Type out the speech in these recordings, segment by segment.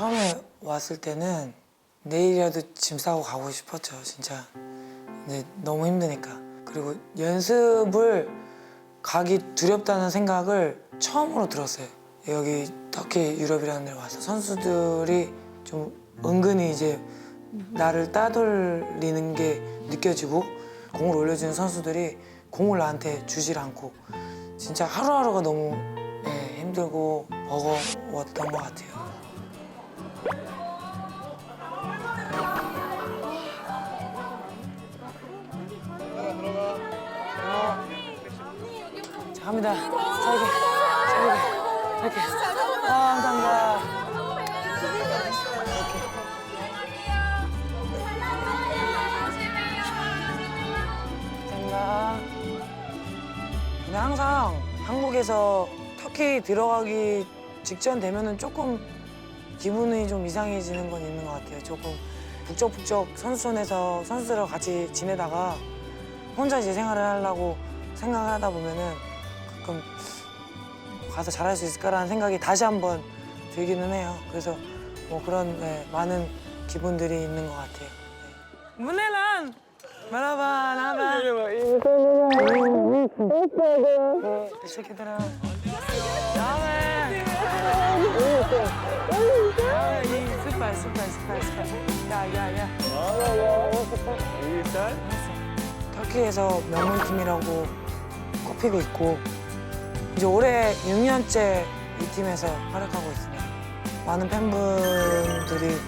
처음에 왔을 때는 내일이라도 짐 싸고 가고 싶었죠, 진짜. 근데 너무 힘드니까. 그리고 연습을 가기 두렵다는 생각을 처음으로 들었어요. 여기 터키 유럽이라는 데 와서 선수들이 좀 은근히 이제 나를 따돌리는 게 느껴지고 공을 올려주는 선수들이 공을 나한테 주질 않고 진짜 하루하루가 너무 예, 힘들고 버거웠던 것 같아요. 갑니다. 짧게, 짧게, 짧게. 아, 감사합니다. 감사합니다. 근데 항상 한국에서 터키 들어가기 직전 되면은 조금 기분이 좀 이상해지는 건 있는 것 같아요. 조금 북적북적 선수촌에서 선수들하고 같이 지내다가 혼자 이제 생활을 하려고 생각을 하다 보면은 가끔 가서 잘할 수 있을까라는 생각이 다시 한번 들기는 해요. 그래서 뭐 그런 네, 많은 기분들이 있는 것 같아요. 네. 문혜란 말아봐 나봐 ederim. Ne haber? Ya, iyi, süper, süper, süper, süper. Gel, gel, gel. 터키에서 명문팀이라고 꼽히고 있고 이제 올해 6년째 이 팀에서 활약하고 있습니다. 많은 팬분들이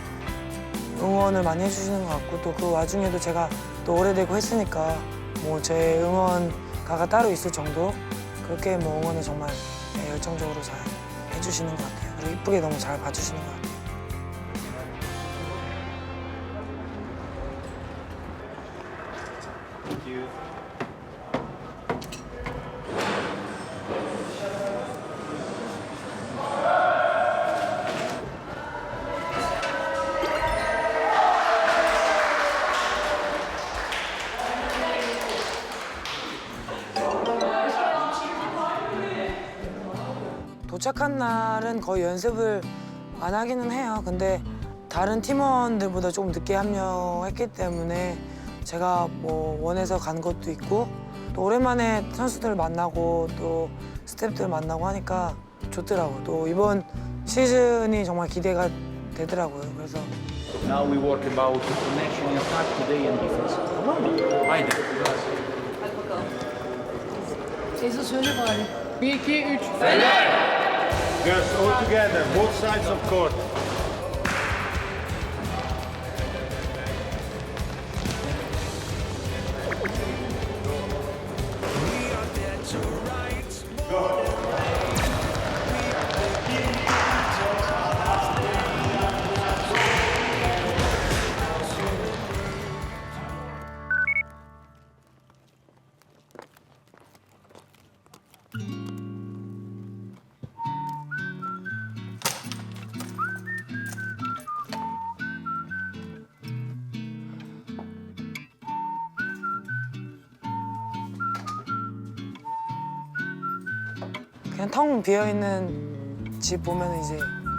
응원을 많이 해주시는 것 같고 또 그 와중에도 제가 또 오래되고 했으니까 뭐 제 응원가가 따로 있을 정도 그렇게 뭐 응원을 정말 네, 열정적으로 잘 해주시는 것 같아요. 그리고 이쁘게 너무 잘 봐주시는 것 같아요. 도착한 날은 거의 연습을 안 하기는 해요. 근데 다른 팀원들보다 조금 늦게 합류했기 때문에 제가 뭐 원해서 간 것도 있고 또 오랜만에 선수들 만나고 또 스태프들 만나고 하니까 좋더라고요. 또 이번 시즌이 정말 기대가 되더라고요. 그래서 Now we work about the connection in attack today and defense. Tamam mı? Haydi. Teyze söyle bari. 1, 2, 3. Girls, all together, both sides of court. 텅 비어 있는 집 보면 이제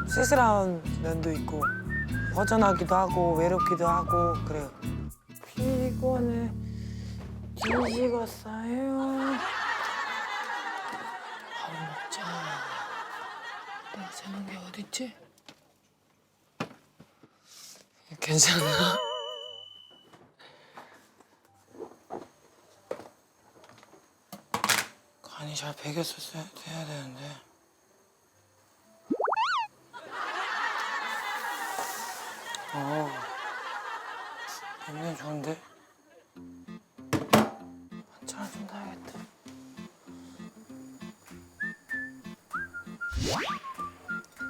쓸쓸한 면도 있고 허전하기도 하고 외롭기도 하고 그래요. 피곤해 뒤지겠어요. 밥 먹자. 내가 자는 게 어딨지? 괜찮아? 간이 잘 배겼었어야 돼야 되는데. 어, 냄새 좋은데? 한잔 좀 타야겠다.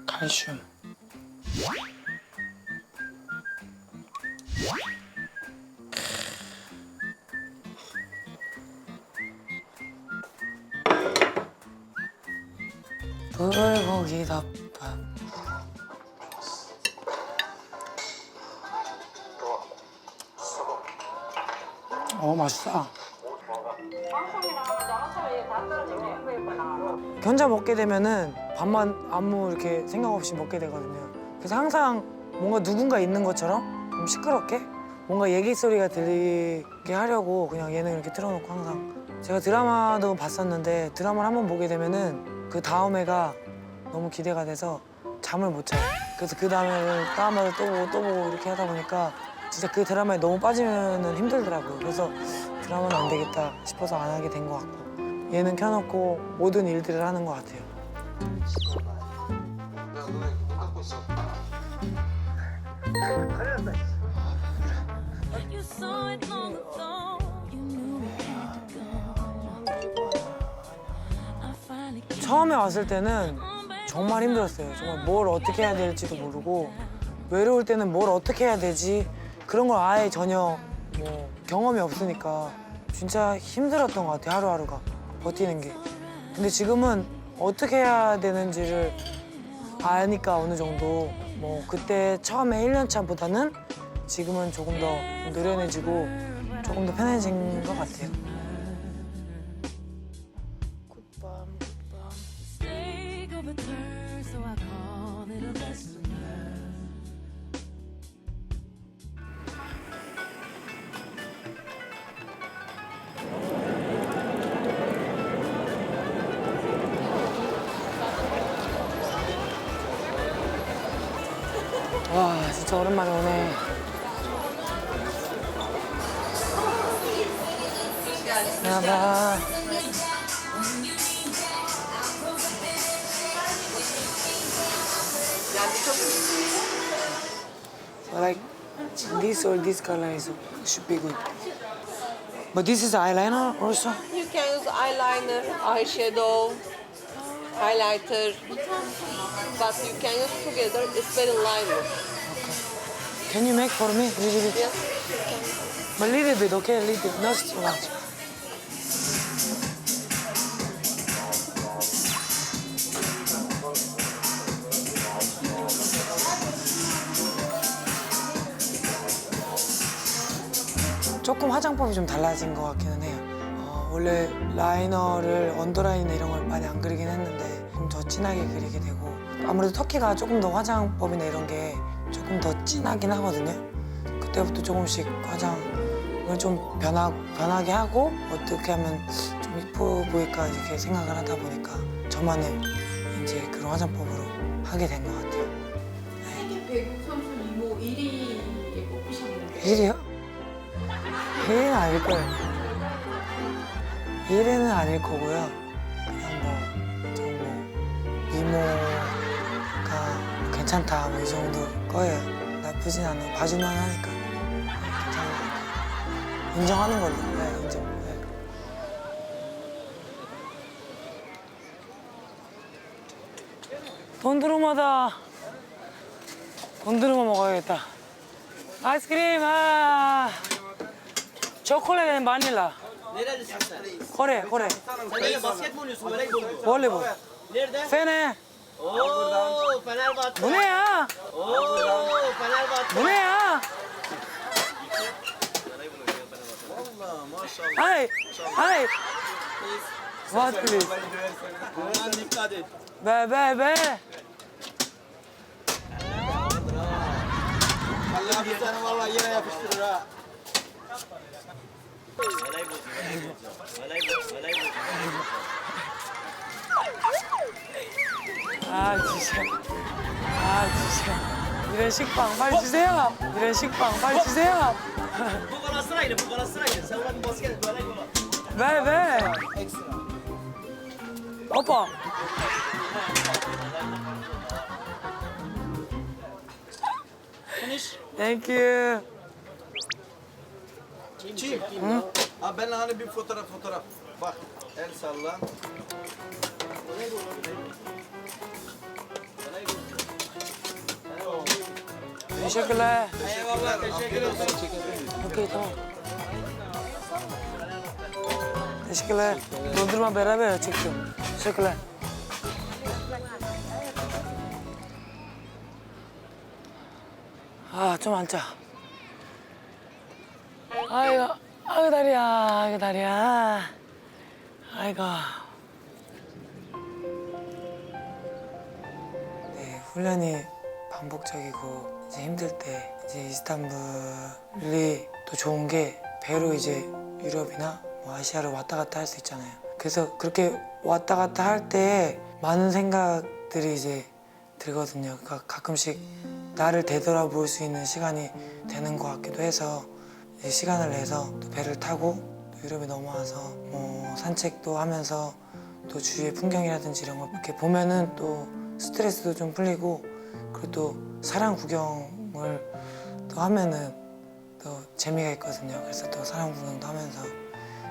칼슘. 어 맛있다. 혼자 먹게 되면은 밥만 아무 이렇게 생각 없이 먹게 되거든요. 그래서 항상 뭔가 누군가 있는 것처럼 좀 시끄럽게 뭔가 얘기 소리가 들리게 하려고 그냥 예능 이렇게 틀어놓고 항상 제가 드라마도 봤었는데 드라마를 한번 보게 되면은 그 다음 해가 너무 기대가 돼서 잠을 못 자요. 그래서 그 다음에는 다음을 또 보고 또 보고 이렇게 하다 보니까 진짜 그 드라마에 너무 빠지면은 힘들더라고요. 그래서 드라마는 안 되겠다 싶어서 안 하게 된 것 같고 예능 켜놓고 모든 일들을 하는 것 같아요. 처음에 왔을 때는 정말 힘들었어요. 정말 뭘 어떻게 해야 될지도 모르고 외로울 때는 뭘 어떻게 해야 되지 그런 걸 아예 전혀 뭐 경험이 없으니까 진짜 힘들었던 것 같아요. 하루하루가 버티는 게. 근데 지금은 어떻게 해야 되는지를 아니까 어느 정도 뭐 그때 처음에 1년 차보다는 지금은 조금 더 노련해지고 조금 더 편해진 것 같아요. 와 진짜 오랜만에 오네. 야바. Like this or this color is should be good. But this is eyeliner also. You can use eyeliner, eyeshadow, Highlighter, but you can use together. It's very light. Can you make for me little bit? Yes. A little bit, okay, a little bit, not too much. 조금 화장법이 좀 달라진 것 같기는. 어, 원래 라이너를 언더라인이나 이런 걸 많이 안 그리긴 했는데 좀 더 진하게 그리게 되고 아무래도 터키가 조금 더 화장법이나 이런 게 조금 더 진하긴 하거든요. 그때부터 조금씩 화장을 좀 변하, 변하게 하고 어떻게 하면 좀 이뻐 보일까 이렇게 생각을 하다 보니까 저만의 이제 그런 화장법으로 하게 된 것 같아요. 배구 선수 이모 1위에 뽑히셨는데 1위요? 1위는 아닐 거예요. 1위는 아닐 거고요. 그냥 뭐, 저뭐 이모가 괜찮다 뭐 이 정도 거예요. 나쁘진 않아. 봐줄만 하니까. 네, 괜찮은 것 같아요. 인정하는 걸로. 네, 인정. 네. 돈 들어마다 돈 들어마 먹어야겠다. 아이스크림 아 초콜릿 바닐라 Nerelisin sen? kore kore Sen nereye basket mi oynuyorsun? Voleybol mu? voleybol Nerede? fene Oo, Fenerbahçe. bu ne ya Oo, Fenerbahçe. bu ne ya Allah maşallah. hay hay what please Aman dikkat et. be be be Allah bir tane valla yere yapıştırır ha. 아 진짜 아 진짜 이런 식빵 빨리 주세요 이런 식빵 빨리 주세요 Bu Galatasaraylı, bu Galatasaraylı. Sen ona bir basket, voleybol. be be Ekstra. 오빠 Finish. thank you Çiğ. Ha ben hani bir fotoğraf fotoğraf. Bak el salla. teşekkürler Eyvallah, teşekkür ederim. Okey tamam. Teşekkürler. Dondurma beraber çektim. Teşekkürler. 아, 좀 앉자. 아이고, 아이고 다리야, 아이고 다리야. 아이고. 네, 훈련이 반복적이고 이제 힘들 때 이제 이스탄불이 또 좋은 게 배로 이제 유럽이나 뭐 아시아를 왔다 갔다 할 수 있잖아요. 그래서 그렇게 왔다 갔다 할 때 많은 생각들이 이제 들거든요. 그러니까 가끔씩 나를 되돌아볼 수 있는 시간이 되는 것 같기도 해서 시간을 내서 또 배를 타고 또 유럽에 넘어와서 뭐 산책도 하면서 또 주위의 풍경이라든지 이런 걸 이렇게 보면은 또 스트레스도 좀 풀리고 그리고 또 사랑 구경을 또 하면은 또 재미가 있거든요. 그래서 또 사랑 구경도 하면서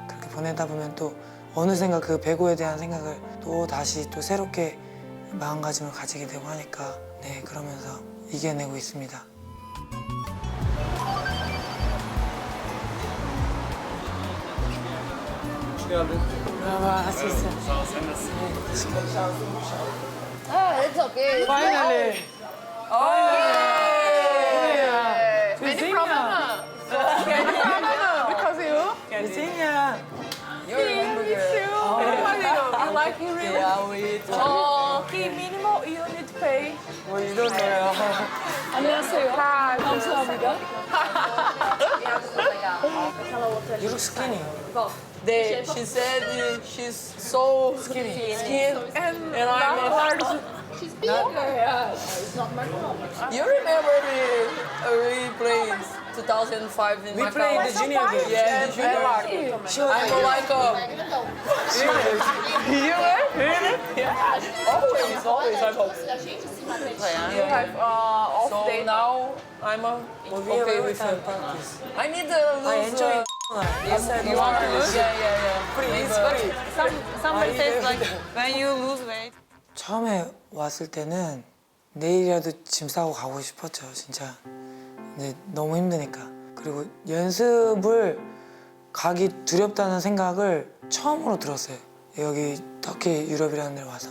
그렇게 보내다 보면 또 어느샌가 그 배구에 대한 생각을 또 다시 또 새롭게 마음가짐을 가지게 되고 하니까 네 그러면서 이겨내고 있습니다. Finally. Any problem? Because you? 쟁이야. You like him really? Yeah, we do. Oh, key minimal unit pay. 뭐 이러네요. 안녕하세요. 감사합니다. You look skinny. They, she said uh, she's so skinny, skin, And, and I'm large. She's bigger. Yeah, it's not my problem. You remember we, uh, we played 2005 in We Macau? played the junior game. Yeah, the junior. I'm like a... you were? Really? Yeah. Always, always, I hope. You have uh, off So day now I'm a, okay with practice. I need to lose... I enjoy uh, Yes, you want to lose? Yeah, yeah, yeah. Maybe. Somebody says like When you lose weight. 처음에 왔을 때는 내일이라도 짐 싸고 가고 싶었죠, 진짜. 근데 너무 힘드니까. 그리고 연습을 가기 두렵다는 생각을 처음으로 들었어요. 여기 터키 유럽이라는 데 와서.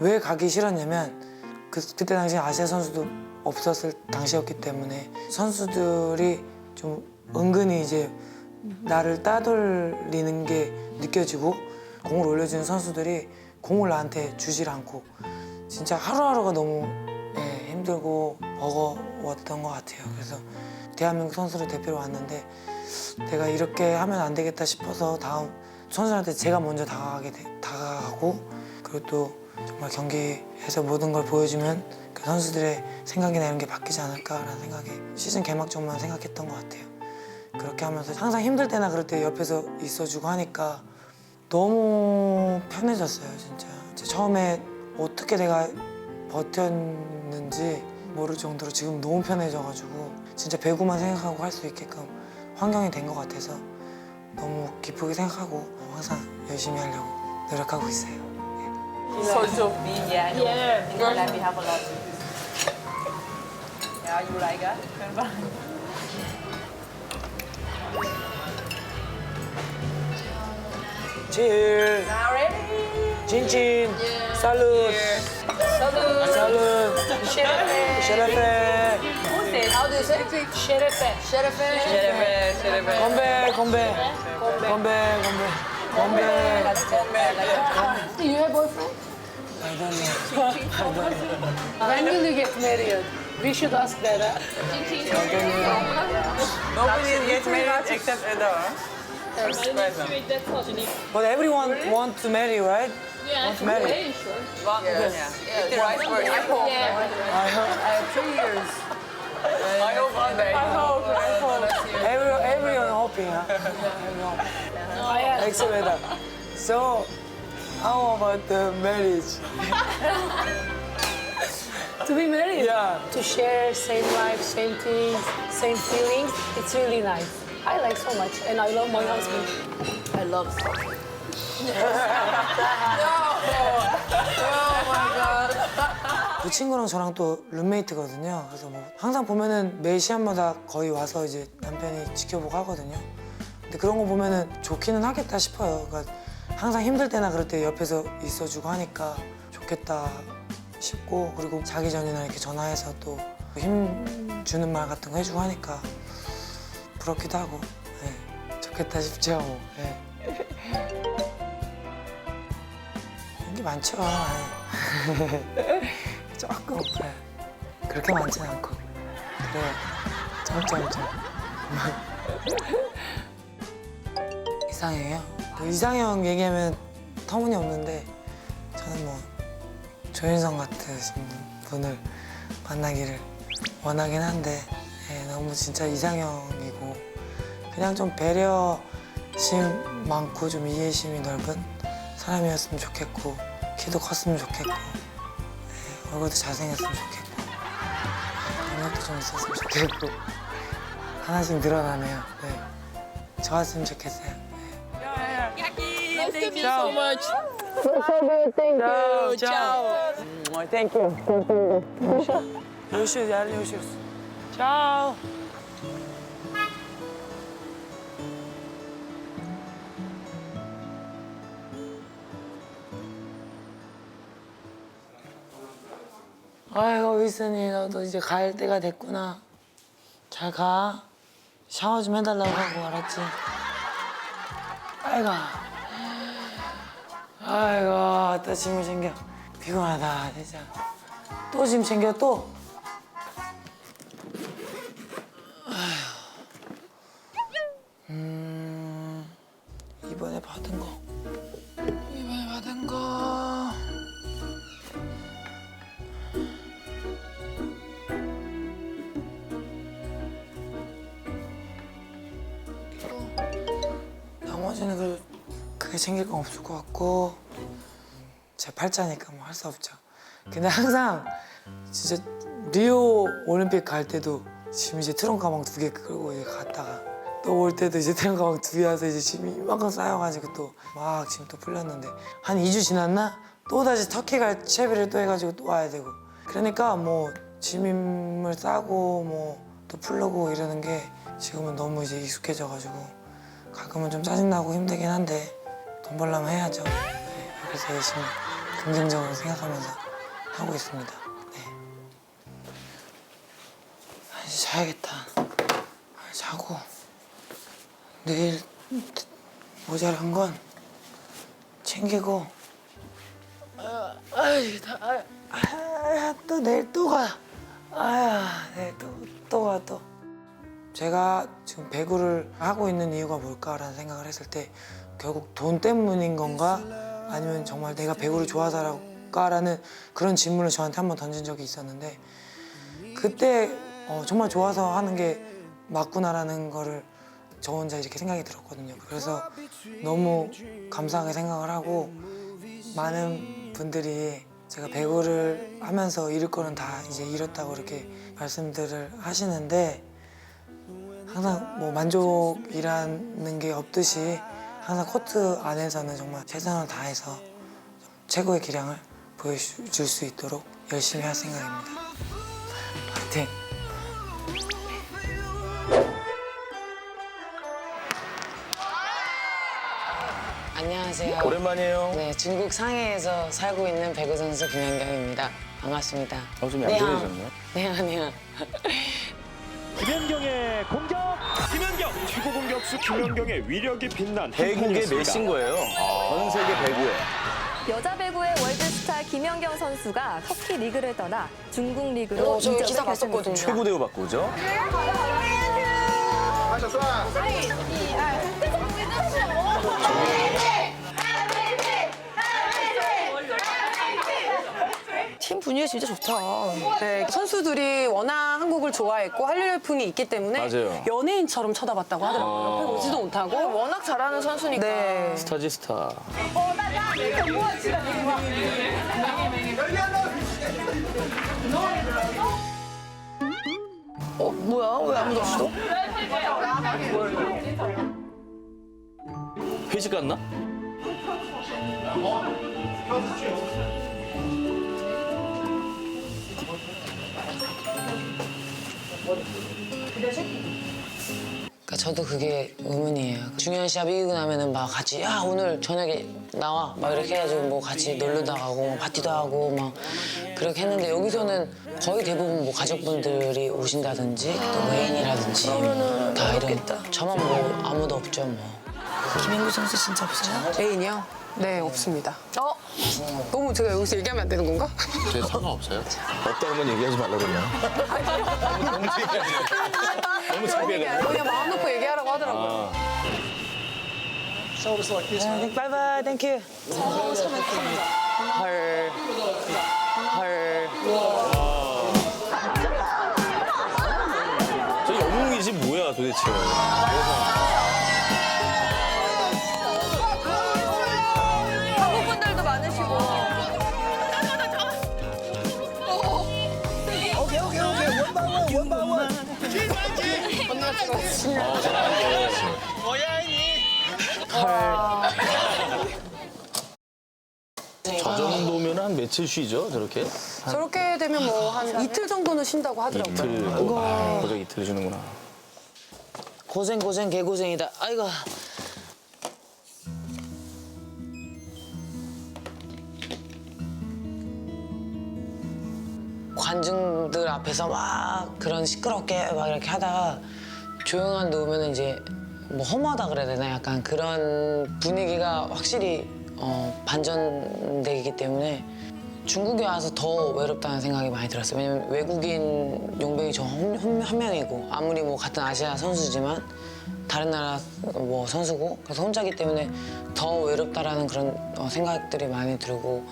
왜 가기 싫었냐면 그, 그때 당시 아시아 선수도 없었을 당시였기 때문에 선수들이 좀 은근히 이제 나를 따돌리는 게 느껴지고 공을 올려주는 선수들이 공을 나한테 주질 않고 진짜 하루하루가 너무 예, 힘들고 버거웠던 것 같아요. 그래서 대한민국 선수를 대표로 왔는데 내가 이렇게 하면 안 되겠다 싶어서 다음 선수한테 제가 먼저 다가가게 돼- 다가가고 그리고 또 정말 경기에서 모든 걸 보여주면 그 선수들의 생각이나 이런 게 바뀌지 않을까라는 생각에 시즌 개막 전만 생각했던 것 같아요. 그렇게 하면서 항상 힘들 때나 그럴 때 옆에서 있어주고 하니까 너무 편해졌어요 진짜 진짜 처음에 어떻게 내가 버텼는지 모를 정도로 지금 너무 편해져가지고 진짜 배구만 생각하고 할 수 있게끔 환경이 된 것 같아서 너무 기쁘게 생각하고 항상 열심히 하려고 노력하고 있어요. Social. Yeah. 칠 진진 살룻 살룻 Hello. Şerefe. Şerefe. How do you say? it? Şerefe. Şerefe. Şerefe. Şerefe. Kombe, kombe. Kombe. Kombe, kombe. Kombe. Do you have boyfriend? I don't know. I don't know. When will you get married? We should ask that. Huh? Nobody is get married except Eda. But everyone wants to marry, right? Yeah. Want to marry? Okay, sure. Yeah. yeah. The right word. I hope. Yeah. I hope I have three years. I hope one day. I hope. I hope. every, everyone hoping huh? everyone Oh, yeah. except Eda So how about the marriage? To be married. Yeah To share same life, same things, same feelings. It's really nice. I like so much, and I love my husband. I love. 그 친구랑 저랑 또 룸메이트거든요. 그래서 뭐 항상 보면은 매 시합마다 거의 와서 이제 남편이 지켜보고 하거든요. 근데 그런 거 보면은 좋기는 하겠다 싶어요. 그러니까 항상 힘들 때나 그럴 때 옆에서 있어주고 하니까 좋겠다 싶고 그리고 자기 전이나 이렇게 전화해서 또 힘 주는 말 같은 거 해주고 하니까 부럽기도 하고 네, 좋겠다 싶죠. 뭐. 네. 그런 게 많죠. 네. 조금 네. 그렇게 많진 않고. 그래 점점점 이상형이요? 그 이상형 얘기하면 터무니없는데 저는 뭐 조인성 같으신 분을 만나기를 원하긴 한데 예, 너무 진짜 이상형이고 그냥 좀 배려심 많고 좀 이해심이 넓은 사람이었으면 좋겠고 키도 컸으면 좋겠고. 예, 얼굴도 잘생겼으면 좋겠고 능력도 좀 있었으면 좋겠고 하나씩 늘어나네요. 네. 좋았으면 좋겠어요. 네. Nice to meet you so much. Ciao, ciao. Thank you. Thank you. Görüşürüz, yarın görüşürüz. Ciao. 아이고 위스니 너도 이제 갈 때가 됐구나. 잘 가. 샤워 좀 해달라고 하고 알았지? 아이고. 아이고 또 짐을 챙겨. 피곤하다 진짜. 또 짐 챙겨 또. 없을 것 같고 제 팔자니까 뭐 할 수 없죠. 근데 항상 진짜 리오 올림픽 갈 때도 지금 이제 트렁크 가방 두 개 끌고 이제 갔다가 또 올 때도 이제 트렁크 가방 두 개 와서 이제 짐이 이만큼 쌓여가지고 또막 지금 또 풀렸는데 한 2주 지났나? 또 다시 터키 갈 채비를 또 해가지고 또 와야 되고 그러니까 뭐 짐을 싸고 뭐 또 풀르고 이러는 게 지금은 너무 이제 익숙해져가지고 가끔은 좀 짜증나고 힘들긴 한데 돈 벌려면 해야죠. 네, 그래서 열심히 긍정적으로 생각하면서 하고 있습니다. 네. 아, 이제 자야겠다. 아, 자고 내일 모자란 건 챙기고 아, 아이, 다, 아, 아, 또 내일 또 가. 아야, 내일 또, 또 가, 또. 제가 지금 배구를 하고 있는 이유가 뭘까라는 생각을 했을 때 결국 돈 때문인 건가 아니면 정말 내가 배구를 좋아서일까라는 그런 질문을 저한테 한번 던진 적이 있었는데 그때 어, 정말 좋아서 하는 게 맞구나라는 거를 저 혼자 이렇게 생각이 들었거든요. 그래서 너무 감사하게 생각을 하고 많은 분들이 제가 배구를 하면서 잃을 거는 다 이제 잃었다고 이렇게 말씀들을 하시는데 항상 뭐 만족이라는 게 없듯이 항상 코트 안에서는 정말 최선을 다해서 최고의 기량을 보여줄 수 있도록 열심히 할 생각입니다. 파이팅! 안녕하세요. 오랜만이에요. 네, 중국 상해에서 살고 있는 배구 선수 김연경입니다. 반갑습니다. 어, 좀 네, 얌전해졌네. 네, 아니요. 김연경의 공격 김연경 최고 공격수 김연경의 위력이 빛난 배구계 한판이었습니다. 메신 거예요. 전 세계 배구에. 여자 배구의 월드스타 김연경 선수가 터키 리그를 떠나 중국 리그로 어, 저 이적을 기사. 결정했습니다. 최고 대우 받고 오죠. 팀 분위기 진짜 좋다. 네, 선수들이 워낙 한국을 좋아했고 한류 열풍이 있기 때문에 맞아요. 연예인처럼 쳐다봤다고 하더라고요. 옆에 오지도 못하고. 워낙 잘하는 선수니까. 네. 스타지 스타. 어, 뭐야? 왜 아무도 없어? 회식 갔나? 그러니까 저도 그게 의문이에요. 중요한 시합 이기고 나면은 막 같이 야 오늘 저녁에 나와 막 이렇게 해가지고 뭐 같이 놀러도 가고 뭐 파티도 하고 막 그렇게 했는데 여기서는 거의 대부분 뭐 가족분들이 오신다든지 또 애인이라든지 다 이런 저만 뭐 아무도 없죠 뭐. 김현구 선수 진짜 없어요? 애인이요? 네, 없습니다. 어? 너무 제가 여기서 얘기하면 안 되는 건가? 제 상관없어요. 없다는 건 얘기하지 말라 그러냐. 너무 창피해. 그냥 마음 놓고 얘기하라고 하더라고요. 네, 바이바이, 땡큐. 헐. 헐. 저 영웅이지 뭐야 도대체. 저 정도면 한 며칠 쉬죠 저렇게? 저렇게 되면 뭐 한 이틀 정도는 쉰다고 하더라고요. 이틀. 아, 고작 이틀 주는구나. 고생, 고생, 개고생이다. 아이고. 관중들 앞에서 막 그런 시끄럽게 막 이렇게 하다가 조용한 놓으면 이제 뭐 허무하다 그래야 되나 약간 그런 분위기가 확실히 어, 반전되기 때문에 중국에 와서 더 외롭다는 생각이 많이 들었어요. 왜냐면 외국인 용병이 저 한 명이고 아무리 뭐 같은 아시아 선수지만 다른 나라 뭐 선수고 그래서 혼자기 때문에 더 외롭다라는 그런 어, 생각들이 많이 들고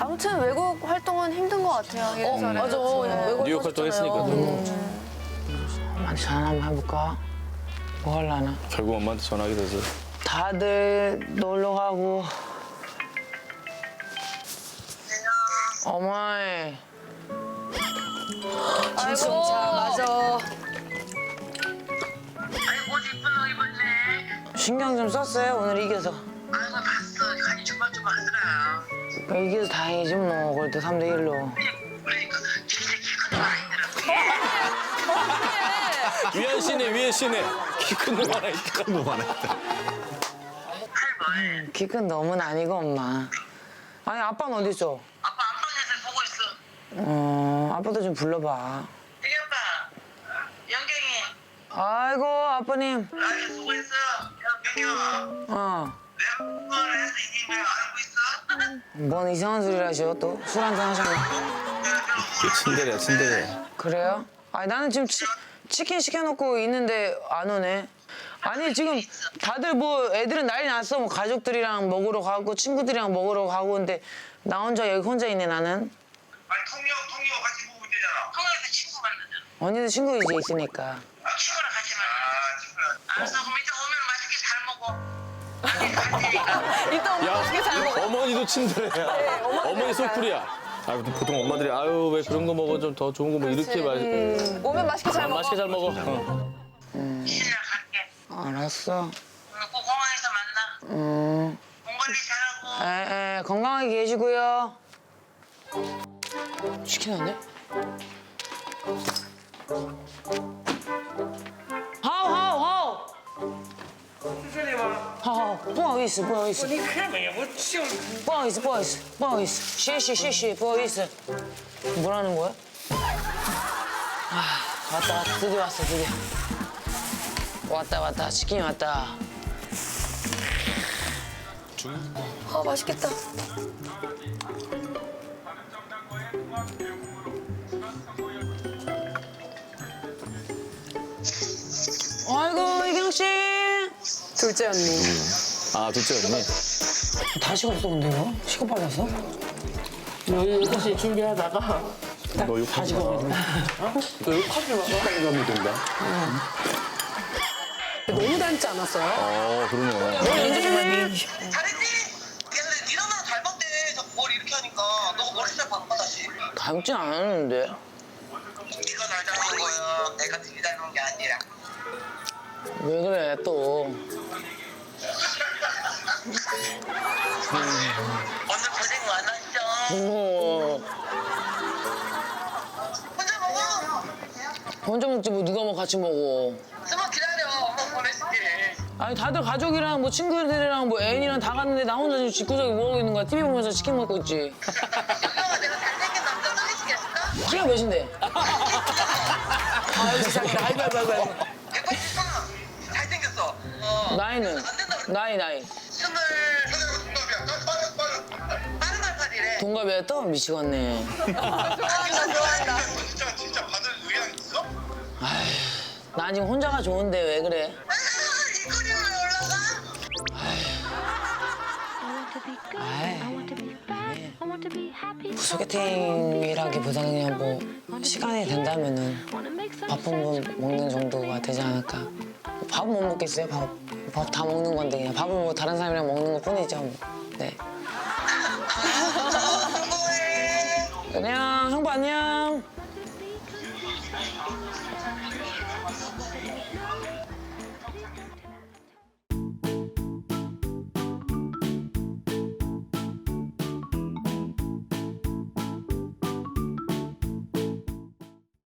아무튼 외국 활동은 힘든 것 같아요. 이래저래. 맞아. 네. 외국 뉴욕 활동했으니까 또 엄마한테 전화 한번 해볼까? 뭐 할라나? 결국 엄마한테 전화하게 되지. 다들 놀러 가고. 어머니. 아이고. 맞아. 신경 좀 썼어요 오늘 이겨서. 아이고 봤어 간이 조마조마하더라 이겨서 다행이지 뭐 그래도 3대 1로. 위안 씨네 위안 씨네. 키 큰 놈 하나 있다. 놈 하나 있다. 키큰 놈은 아니고 엄마. 아니 아빠는 어디 있어? 아빠 안방에서 보고 있어 어 아빠도 좀 불러봐. 대기 아빠 영경이 아이고 아빠님. 라디오 보고 있어 야 민경 어. 내가 공부를 해서 이긴 거 알고 있어? 뭔 이상한 소리를 하셔 또? 술 한잔 하셨나? 친데레야 친데레. 그래요? 아니 나는 지금 치, 치킨 시켜놓고 있는데 안 오네. 아니 지금 다들 뭐 애들은 난리 났어. 뭐 가족들이랑 먹으러 가고 친구들이랑 먹으러 가고 근데 나 혼자 여기 혼자 있네 나는. 아니 통역 통역 같이 보고 있잖아 통역에서 친구 만나잖아 언니도 친구 이제 있으니까. 아 친구랑 같이 만나 아 친구랑 알았어 그럼 이따 오면 맛있게 잘 먹어 아니 갈 테니까 이따 오면 맛있게 잘 먹어. 어머니도 친데레야. 어머니 속풀이야. 아, 보통 엄마들이 아유 왜 그런 거 먹어 좀 더 좋은 거 뭐 이렇게 말. 오면 맛있게 잘 먹어. 맛있게 잘 먹어. 어. 신랑 갈게 알았어. 응, 꼭 공항에서 만나 음. 몸 관리 잘하고 에, 에, 건강하게 계시고요. 치킨 왔네? 好好，不好意思，不好意思。你看没有，我就不好意思，不好意思，不好意思，谢谢谢谢，不好意思。 뭐라는 거야? 아 왔다 왔다 드디어 왔어 드디어. 왔다 왔다 치킨이 왔다. 아, 맛있겠다. 둘째 언니. 아 둘째 언니. 다 식었어 근데 이거? 식어빨랐어? 너 욕하지 마. 식어가지고 너 욕하지 마. 가면 된다. 너무 닮지 않았어요? 어 그러네. 잘했지? 근데 니 누나 닮았대 자꾸 머리 이렇게 하니까 너 머리 스타일 바꿔 다시 닮진 않았는데 네가 날 닮은 거야 내가 되게 닮은 게 아니라 왜 그래 또 오늘 고생 많았죠? 어, 혼자 먹어. 혼자 먹지 뭐 누가 뭐 같이 먹어. 좀만 기다려 엄마 보내줄게. 아니 다들 가족이랑 뭐 친구들이랑 뭐 애인이랑 다 갔는데 나 혼자 지금 집구석에 뭐 하고 있는 거야. TV 보면서 치킨 먹고 있지. 영경아 내가 잘생긴 남자 소개시켜줄까? 키가 몇인데? 아 진짜. 아이고 아이고 아이고. 183 잘생겼어. 어. 나이는? 나이 나이 스물 빠른 알파리래. 동갑이야 또 미치겠네. 좋아한다, 좋아한다. 진짜, 진짜 받을 의향 있어? 나 지금 혼자가 좋은데 왜 그래? 아, 이 꼴이 왜 올라가? 소개팅이라기보다는 그냥 뭐 시간이 된다면은 밥한번 먹는 정도가 되지 않을까. 밥은 못 먹겠어요. 밥. 밥 다 먹는 건데 그냥 밥을 뭐 다른 사람이랑 먹는 것 뿐이죠. 뭐. 네. 그냥 형부 안녕.